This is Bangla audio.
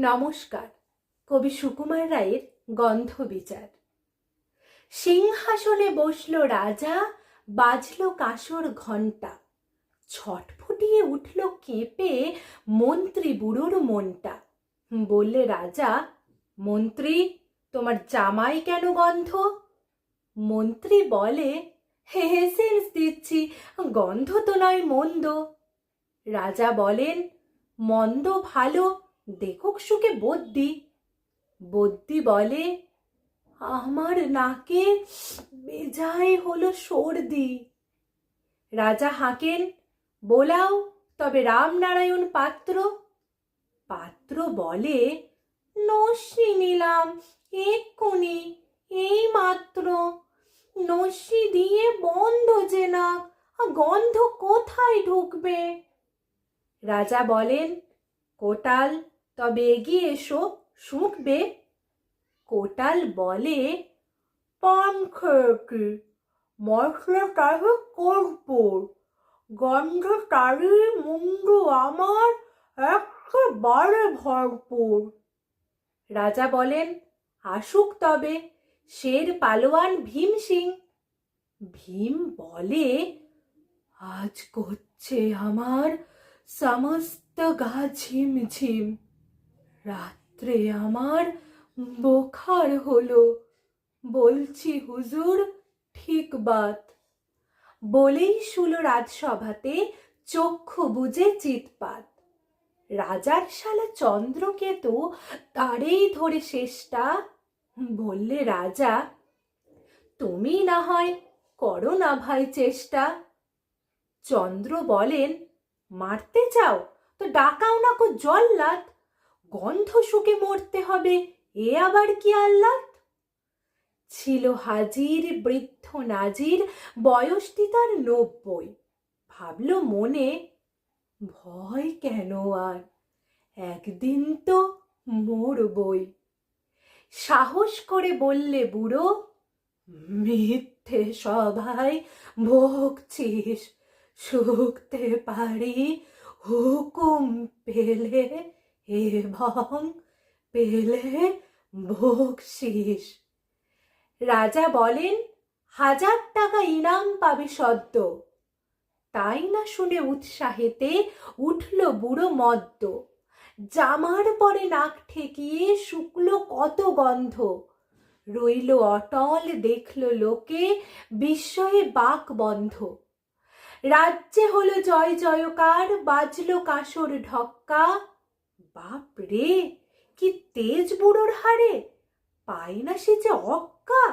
নমস্কার, কবি সুকুমার রায়ের গন্ধ বিচার। সিংহাসনে বসল রাজা, বাজল কাসর ঘণ্টা। ছটফটিয়ে উঠল কেঁপে মন্ত্রী বুড়োর মনটা। বললে রাজা, মন্ত্রী, তোমার জামাই কেন গন্ধ? মন্ত্রী বলে হেসেন্স দিচ্ছি, গন্ধ তো নয় মন্দ। রাজা বলেন, মন্দ ভালো দেখুক সুখে বদ্যি বদ্যি বলে, আমার নাকে বেজায় হলো সর্দি। রাজা হাঁকেন, বোলাও, তবে রামনারায়ণ পাত্র। পাত্র বলে, নস্যি নিলাম এক্ষুনি, এই মাত্র। নস্যি দিয়ে বন্ধ যে না গন্ধ কোথায় ঢুকবে? রাজা বলেন, কোটাল তবে এগিয়ে এসো, শুঁকবে। কোটাল বলে পান খেয়েছি মশলা তাহে কর্পূর, গন্ধ তারি মুন্ডু আমার একেবারে ভরপুর। রাজা বলেন, আসুক তবে, শের পালোয়ান ভীম সিং। ভীম বলে, আজ করছে আমার সমস্ত গা ঝিমঝিম। রাত্রে আমার বোখার হলো। বলছি, হুজুর, ঠিক বাত। বলেই শুল রাজসভাতে চক্ষু বুঝে চিৎপাত। রাজার শালা চন্দ্রকেতু তারেই ধরে শেষটা। বললে রাজা, তুমি না হয় করো না ভাই চেষ্টা। চন্দ্র বলেন, মারতে চাও? তো ডাকাও না কো জল্লাদ গন্ধ শুকে মরতে হবে, এ আবার কি আহ্লাদ? ছিল হাজির বৃদ্ধ নাজির, বয়সটি তার নব্বই। ভাবল মনে, ভয় কেন আর? একদিন তো মরবই। সাহস করে বললে বুড়ো, মিথ্যে সবাই ভোগছিস, শুকতে পারি হুকুম পেলে এবং পেলে বকশিস। রাজা বলেন, হাজার টাকা ইনাম পাবে সদ্য। তাই না শুনে উৎসাহেতে উঠল বুড়ো মদ্য। জামার পরে নাক ঠেকিয়ে শুকলো কত গন্ধ। রইল অটল, দেখল লোকে বিস্ময়ে বাক বন্ধ। রাজ্যে হলো জয় জয়কার, বাজল কাসর ঢক্কা। বাপ রে কি তেজ বুড়োর হারে পায় না সে যে অক্কা